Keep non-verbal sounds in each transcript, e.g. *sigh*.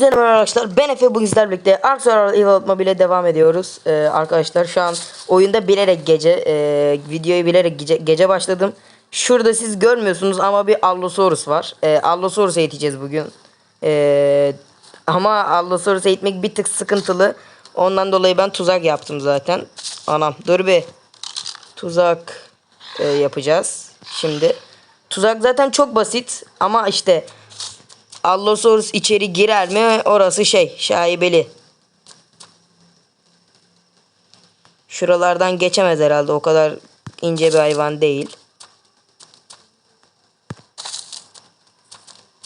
Merhaba arkadaşlar. Ben Efe bugün sizlerle birlikte Ark Survival Evolve Mobile devam ediyoruz. Ee, arkadaşlar şu an oyunda bilerek gece e, videoyu bilerek gece, gece başladım. Şurada siz görmüyorsunuz ama bir Allosaurus var. E, Allosaurus eğiteceğiz bugün. E, ama Allosaurus eğitmek bir tık sıkıntılı. Ondan dolayı ben tuzak yaptım zaten. Anam dur bir. Tuzak e, yapacağız. Şimdi. Tuzak zaten çok basit ama işte Allosaurus içeri girer mi? Orası şey şaibeli. Şuralardan geçemez herhalde. O kadar ince bir hayvan değil.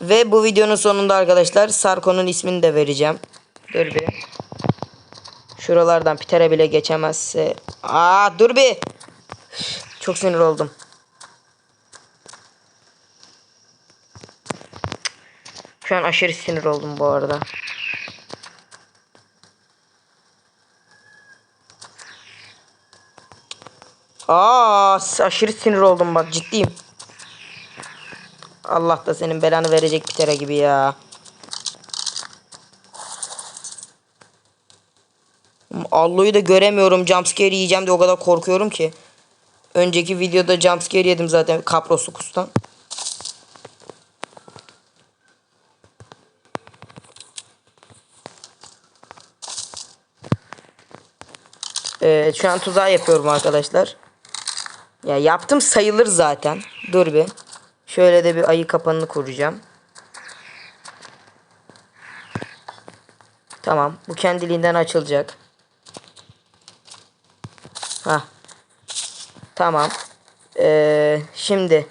Ve bu videonun sonunda arkadaşlar Sarko'nun ismini de vereceğim. Dur bir. Şuralardan Peter'e bile geçemezse. Aa dur bir. Çok sinir oldum. Şu an aşırı sinir oldum bu arada. Aa, aşırı sinir oldum bak ciddiyim. Allah da senin belanı verecek bir kere gibi ya. Allo'yu da göremiyorum. Jumpscare yiyeceğim de o kadar korkuyorum ki. Önceki videoda jumpscare yedim zaten Kaprosukus'tan. Ee, şu an tuzağı yapıyorum arkadaşlar. Ya yaptım sayılır zaten. Dur bir. Şöyle de bir ayı kapanını kuracağım. Tamam. Bu kendiliğinden açılacak. Ha. Tamam. Ee, şimdi.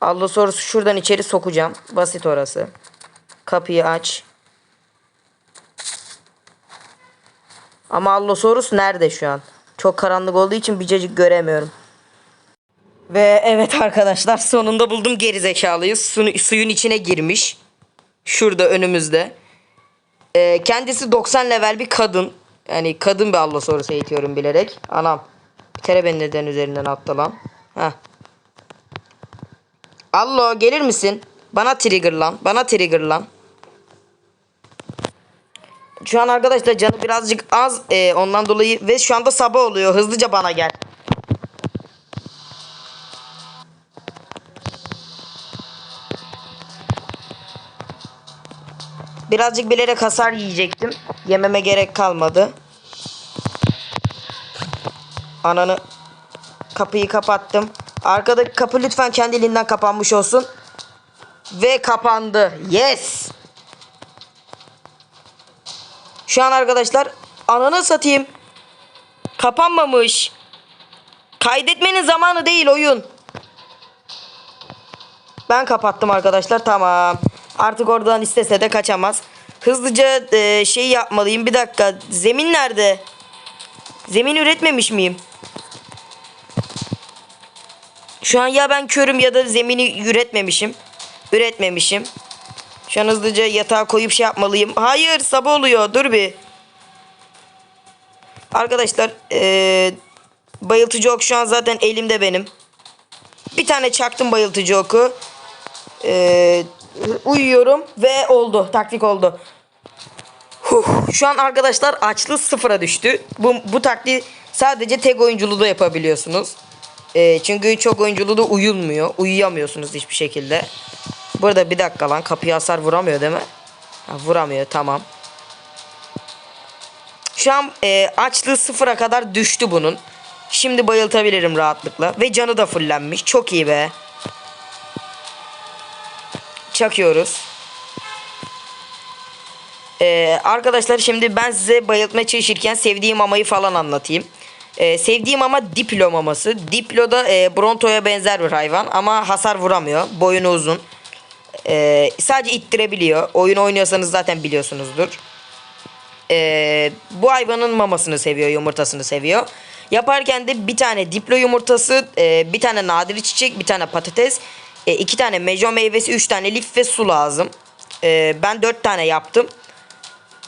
Allosaurus'u şuradan içeri sokacağım. Basit orası. Kapıyı aç. Ama Allosaurus nerede şu an? Çok karanlık olduğu için bir cacık göremiyorum. Ve evet arkadaşlar sonunda buldum gerizekalıyı. Su, suyun içine girmiş. Şurada önümüzde. Ee, kendisi 90 level bir kadın. Yani kadın bir Allosaurus eğitiyorum bilerek. Anam. Bir kere beni neden üzerinden attı lan. Heh. Allo gelir misin? Bana trigger lan. Bana trigger lan. Şu an arkadaşlar canı birazcık az e, ondan dolayı ve şu anda sabah oluyor. Hızlıca bana gel. Birazcık bilerek hasar yiyecektim. Yememe gerek kalmadı. Ananı kapıyı kapattım. Arkadaki kapı lütfen kendiliğinden kapanmış olsun. Ve kapandı. Yes. Şu an arkadaşlar ananı satayım. Kapanmamış. Kaydetmenin zamanı değil oyun. Ben kapattım arkadaşlar tamam. Artık oradan istese de kaçamaz. Hızlıca e, şey yapmalıyım. Bir dakika. Zemin nerede? Zemin üretmemiş miyim? Şu an ya ben körüm ya da zemini üretmemişim. Üretmemişim. Şu an hızlıca yatağa koyup şey yapmalıyım. Hayır sabah oluyor. Dur bir. Arkadaşlar ee, bayıltıcı ok şu an zaten elimde benim. Bir tane çaktım bayıltıcı oku. Ee, uyuyorum ve oldu. Taktik oldu. Huh, şu an arkadaşlar açlığı sıfıra düştü. Bu, bu taktiği sadece tek oyunculuğu da yapabiliyorsunuz. Ee, çünkü çok oyunculuğu da uyulmuyor. Uyuyamıyorsunuz hiçbir şekilde. Burada bir dakika lan kapıya hasar vuramıyor değil mi? Ha, vuramıyor tamam. Şu an e, açlığı sıfıra kadar düştü bunun. Şimdi bayıltabilirim rahatlıkla. Ve canı da fullenmiş. Çok iyi be. Çakıyoruz. Ee, arkadaşlar şimdi ben size bayıltma çalışırken sevdiğim mamayı falan anlatayım. Ee, sevdiğim ama Diplo maması. Diplo da e, Bronto'ya benzer bir hayvan ama hasar vuramıyor. Boyunu uzun. Ee, sadece ittirebiliyor. Oyun oynuyorsanız zaten biliyorsunuzdur. Ee, bu hayvanın mamasını seviyor, yumurtasını seviyor. Yaparken de bir tane diplo yumurtası, e, bir tane nadir çiçek, bir tane patates, e, iki tane mejo meyvesi, üç tane lif ve su lazım. E, ben dört tane yaptım.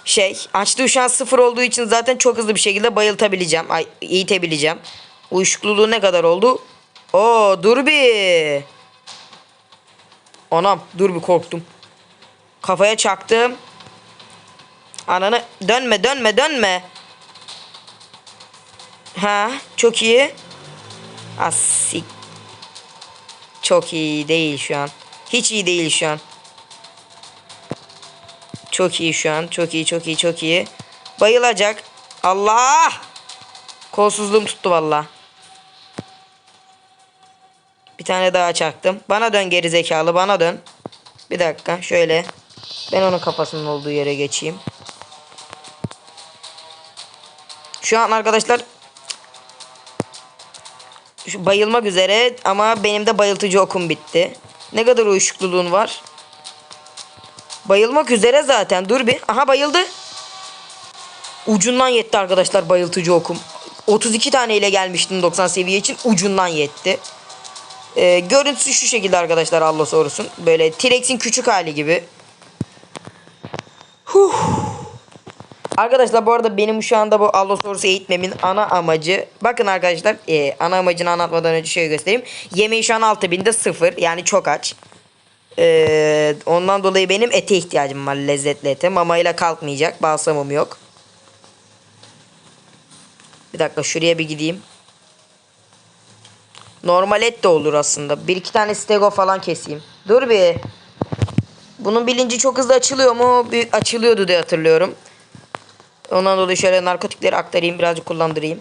Şey, açlığı şu an sıfır olduğu için zaten çok hızlı bir şekilde bayıltabileceğim, ay, eğitebileceğim. Uyuşukluluğu ne kadar oldu? Oo, dur bir. Anam, dur bir korktum. Kafaya çaktım. Ananı dönme dönme dönme. Ha çok iyi. Asik. Çok iyi değil şu an. Hiç iyi değil şu an. Çok iyi şu an. Çok iyi çok iyi çok iyi. Bayılacak. Allah! Kolsuzluğum tuttu valla. Tane daha çaktım. Bana dön geri zekalı bana dön. Bir dakika şöyle. Ben onun kafasının olduğu yere geçeyim. Şu an arkadaşlar şu bayılmak üzere ama benim de bayıltıcı okum bitti. Ne kadar uyuşukluluğun var? Bayılmak üzere zaten. Dur bir. Aha bayıldı. Ucundan yetti arkadaşlar bayıltıcı okum. 32 tane ile gelmiştim 90 seviye için. Ucundan yetti. Ee, görüntüsü şu şekilde arkadaşlar Allah sorusun. Böyle T-Rex'in küçük hali gibi. Huh. Arkadaşlar bu arada benim şu anda bu Allosaurus eğitmemin ana amacı bakın arkadaşlar e, ana amacını anlatmadan önce şöyle göstereyim. Yemeği şu an 6000'de sıfır yani çok aç. E, ondan dolayı benim ete ihtiyacım var lezzetli ete. Mamayla kalkmayacak balsamım yok. Bir dakika şuraya bir gideyim. Normal et de olur aslında. Bir iki tane stego falan keseyim. Dur bir. Bunun bilinci çok hızlı açılıyor mu? Bir açılıyordu diye hatırlıyorum. Ondan dolayı şöyle narkotikleri aktarayım birazcık kullandırayım.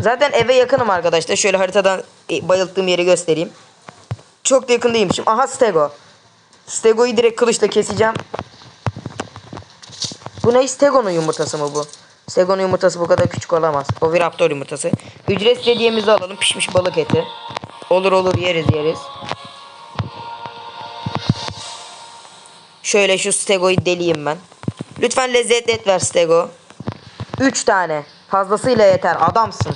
Zaten eve yakınım arkadaşlar. Şöyle haritadan e, bayılttığım yeri göstereyim. Çok da yakın değilmişim. Aha Stego. Stego'yu direkt kılıçla keseceğim. Bu ne? Stego'nun yumurtası mı bu? Stego'nun yumurtası bu kadar küçük olamaz. Oviraptor yumurtası. Ücretsiz hediyemizi alalım. Pişmiş balık eti. Olur olur yeriz yeriz. Şöyle şu Stego'yu deliyim ben. Lütfen lezzetli et ver Stego. 3 tane. Fazlasıyla yeter. Adamsın.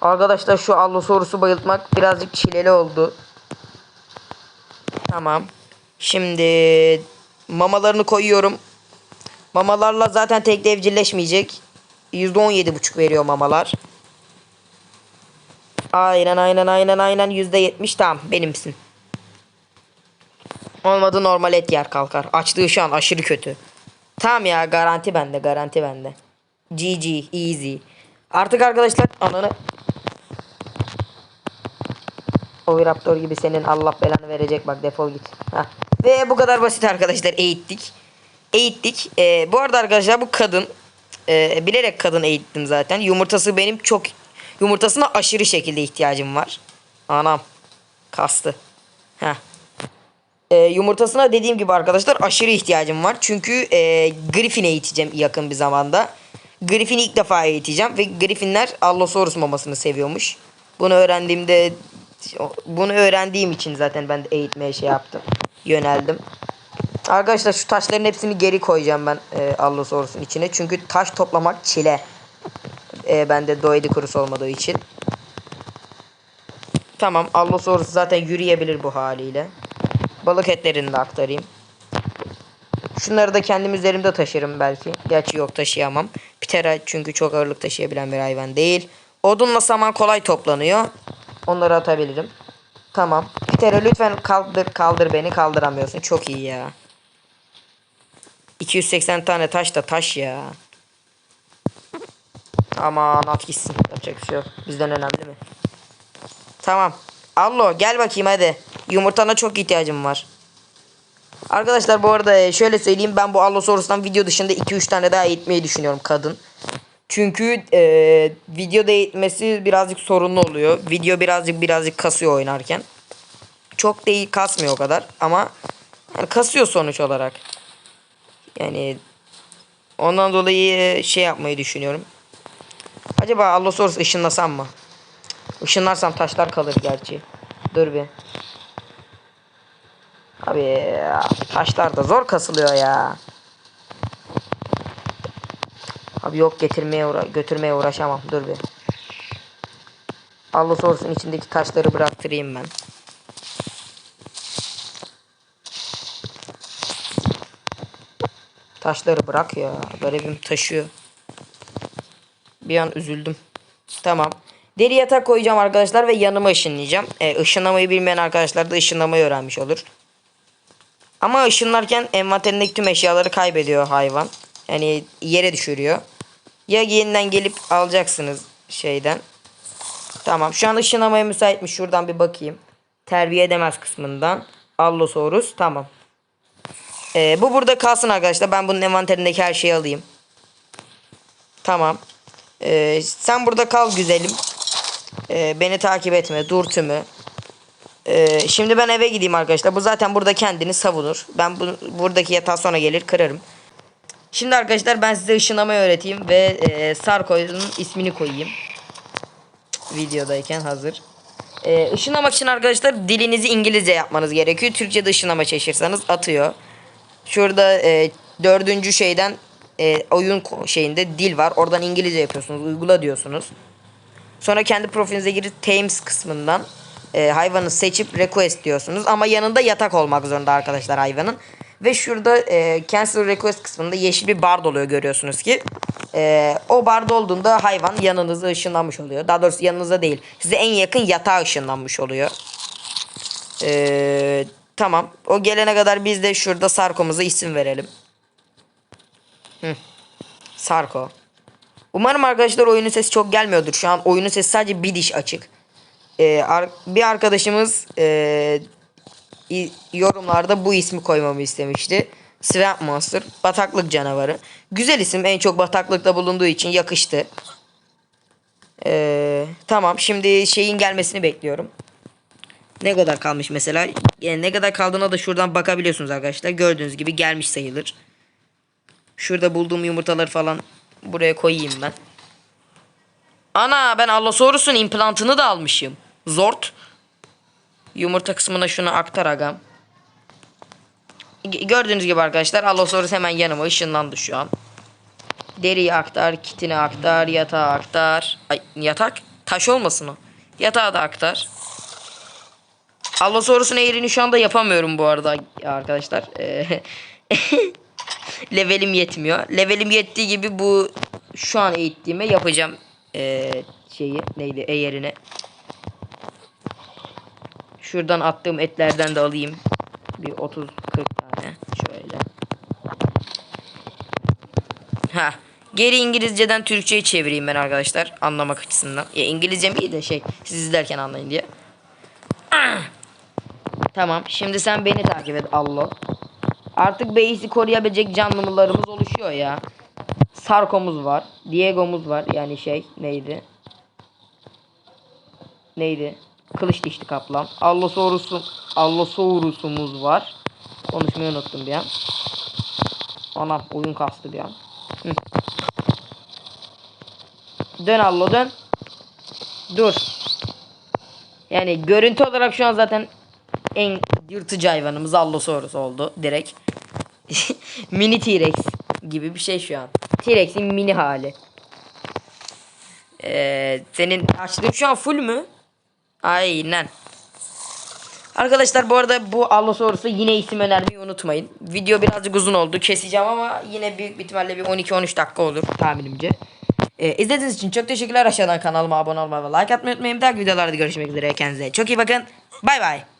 Arkadaşlar şu Allosaurus'u bayıltmak birazcık çileli oldu. Tamam. Şimdi mamalarını koyuyorum. Mamalarla zaten tek evcilleşmeyecek. %17,5 veriyor mamalar. Aynen aynen aynen aynen %70 tamam benimsin. Olmadı normal et yer kalkar. Açlığı şu an aşırı kötü. Tamam ya garanti bende garanti bende. GG easy. Artık arkadaşlar ananı Oviraptor gibi senin Allah belanı verecek bak defol git. Heh. Ve bu kadar basit arkadaşlar eğittik. Eğittik. Ee, bu arada arkadaşlar bu kadın e, bilerek kadın eğittim zaten. Yumurtası benim çok yumurtasına aşırı şekilde ihtiyacım var. Anam kastı. Heh. E, yumurtasına dediğim gibi arkadaşlar aşırı ihtiyacım var. Çünkü e, Griffin eğiteceğim yakın bir zamanda. Griffin'i ilk defa eğiteceğim ve Griffinler Allosaurus mamasını seviyormuş. Bunu öğrendiğimde bunu öğrendiğim için zaten ben de eğitmeye şey yaptım. Yöneldim. Arkadaşlar şu taşların hepsini geri koyacağım ben e, Allosaurus'un içine. Çünkü taş toplamak çile. E, bende Doedicurus olmadığı için. Tamam Allosaurus zaten yürüyebilir bu haliyle. Balık etlerini de aktarayım. Şunları da kendim üzerimde taşırım belki. Gerçi yok taşıyamam. Ptera çünkü çok ağırlık taşıyabilen bir hayvan değil. Odunla saman kolay toplanıyor. Onları atabilirim. Tamam. Ptera lütfen kaldır kaldır beni kaldıramıyorsun. Çok iyi ya. 280 tane taş da taş ya. Aman at gitsin. Yapacak şey yok. Bizden önemli mi? Tamam. Allo gel bakayım hadi. Yumurtana çok ihtiyacım var. Arkadaşlar bu arada e, şöyle söyleyeyim ben bu Allosaurus'tan video dışında 2-3 tane daha eğitmeyi düşünüyorum kadın. Çünkü e, videoda eğitmesi birazcık sorunlu oluyor. Video birazcık birazcık kasıyor oynarken. Çok değil kasmıyor o kadar ama yani kasıyor sonuç olarak. Yani ondan dolayı şey yapmayı düşünüyorum. Acaba Allosaurus ışınlasam mı? Işınlarsam taşlar kalır gerçi. Dur bir. Abi taşlar da zor kasılıyor ya. Abi yok getirmeye uğra götürmeye uğraşamam. Dur bir. Allosaurus'un içindeki taşları bıraktırayım ben. Taşları bırak ya. Garibim taşıyor. Bir an üzüldüm. Tamam. Deri yatak koyacağım arkadaşlar ve yanıma ışınlayacağım. E, ışınlamayı bilmeyen arkadaşlar da ışınlamayı öğrenmiş olur. Ama ışınlarken envanterindeki tüm eşyaları kaybediyor hayvan. Yani yere düşürüyor. Ya yeniden gelip alacaksınız şeyden. Tamam şu an ışınlamaya müsaitmiş. Şuradan bir bakayım. Terbiye edemez kısmından. Allosaurus tamam. Ee, bu burada kalsın arkadaşlar. Ben bunun envanterindeki her şeyi alayım. Tamam. Ee, sen burada kal güzelim. Ee, beni takip etme. Dur tümü. Ee, şimdi ben eve gideyim arkadaşlar. Bu zaten burada kendini savunur. Ben bu, buradaki yatağı sonra gelir kırarım. Şimdi arkadaşlar ben size ışınlamayı öğreteyim ve e, Sarko'nun ismini koyayım. Videodayken hazır. E, ışınlamak için arkadaşlar dilinizi İngilizce yapmanız gerekiyor. Türkçe'de ışınlama çalışırsanız atıyor. Şurada e, dördüncü şeyden e, oyun şeyinde dil var. Oradan İngilizce yapıyorsunuz. Uygula diyorsunuz. Sonra kendi profilinize girip Thames kısmından e, hayvanı seçip request diyorsunuz. Ama yanında yatak olmak zorunda arkadaşlar hayvanın. Ve şurada e, cancel request kısmında yeşil bir bar oluyor görüyorsunuz ki. E, o barda olduğunda hayvan yanınıza ışınlanmış oluyor. Daha doğrusu yanınıza değil. Size en yakın yatağa ışınlanmış oluyor. E, tamam. O gelene kadar biz de şurada Sarko'muza isim verelim. Hı. Sarko. Umarım arkadaşlar oyunun sesi çok gelmiyordur. Şu an oyunun sesi sadece bir diş açık. Ee, ar- bir arkadaşımız i- yorumlarda bu ismi koymamı istemişti. Swamp Monster. Bataklık canavarı. Güzel isim. En çok bataklıkta bulunduğu için yakıştı. Ee, tamam. Şimdi şeyin gelmesini bekliyorum. Ne kadar kalmış mesela? Yani ne kadar kaldığına da şuradan bakabiliyorsunuz arkadaşlar. Gördüğünüz gibi gelmiş sayılır. Şurada bulduğum yumurtaları falan buraya koyayım ben. Ana ben Allosaurus'un implantını da almışım. Zort. Yumurta kısmına şunu aktar agam. Gördüğünüz gibi arkadaşlar Allosaurus hemen yanıma ışınlandı şu an. Deriyi aktar, kitini aktar, yatağı aktar. Ay yatak taş olmasın o. Yatağı da aktar. Allosaurus'un eğrini şu anda yapamıyorum bu arada arkadaşlar. Ee, *laughs* levelim yetmiyor. Levelim yettiği gibi bu şu an eğittiğime yapacağım ee, şeyi neydi eğerini. Şuradan attığım etlerden de alayım. Bir 30-40 tane şöyle. Ha. Geri İngilizceden Türkçe'ye çevireyim ben arkadaşlar anlamak açısından. Ya İngilizcem iyi de şey siz izlerken anlayın diye. Tamam. Şimdi sen beni takip et Allah. Artık base'i koruyabilecek canlılarımız oluşuyor ya. Sarko'muz var. Diego'muz var. Yani şey neydi? Neydi? Kılıç dişli kaplan. Allosaurus'un Allosaurus'umuz var. Konuşmayı unuttum bir an. Anam oyun kastı bir an. Hı. Dön Allo dön. Dur. Yani görüntü olarak şu an zaten en yırtıcı hayvanımız Allosaurus oldu direkt. *laughs* mini T-Rex gibi bir şey şu an. T-Rex'in mini hali. Ee, senin açlığın şu an full mü? Aynen. Arkadaşlar bu arada bu Allosaurus'a yine isim önermeyi unutmayın. Video birazcık uzun oldu. Keseceğim ama yine büyük bir ihtimalle bir 12-13 dakika olur tahminimce. Ee, izlediğiniz için çok teşekkürler. Aşağıdan kanalıma abone olmayı ve like atmayı unutmayın. Bir dahaki videolarda görüşmek üzere. Kendinize çok iyi bakın. Bay bay.